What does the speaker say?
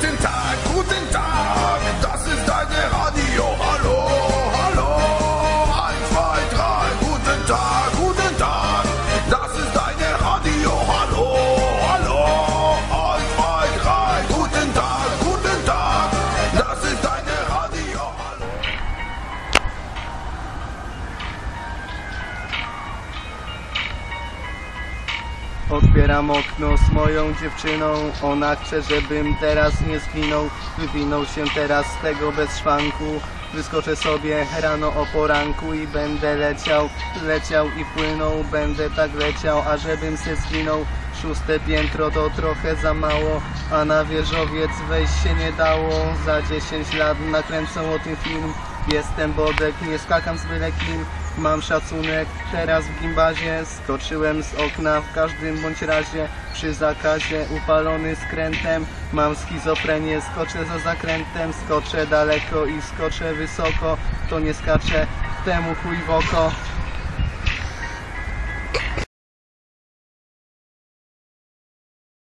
挣扎。Otwieram okno z moją dziewczyną. Ona chce, żebym teraz nie zginął. Wywinął się teraz z tego bez szwanku. Wyskoczę sobie rano o poranku i będę leciał, leciał i płynął. Będę tak leciał, a żebym się zginął. Szóste piętro to trochę za mało A na wieżowiec wejść się nie dało. Za 10 lat nakręcą o tym film. Jestem Bodek, nie skakam z byle kim Mam szacunek. Teraz w gimbazie Skoczyłem z okna. W każdym bądź razie Przy zakazie upalony skrętem. Mam schizofrenię, skoczę za zakrętem. Skoczę daleko i skoczę wysoko. To nie skaczę, temu chuj w oko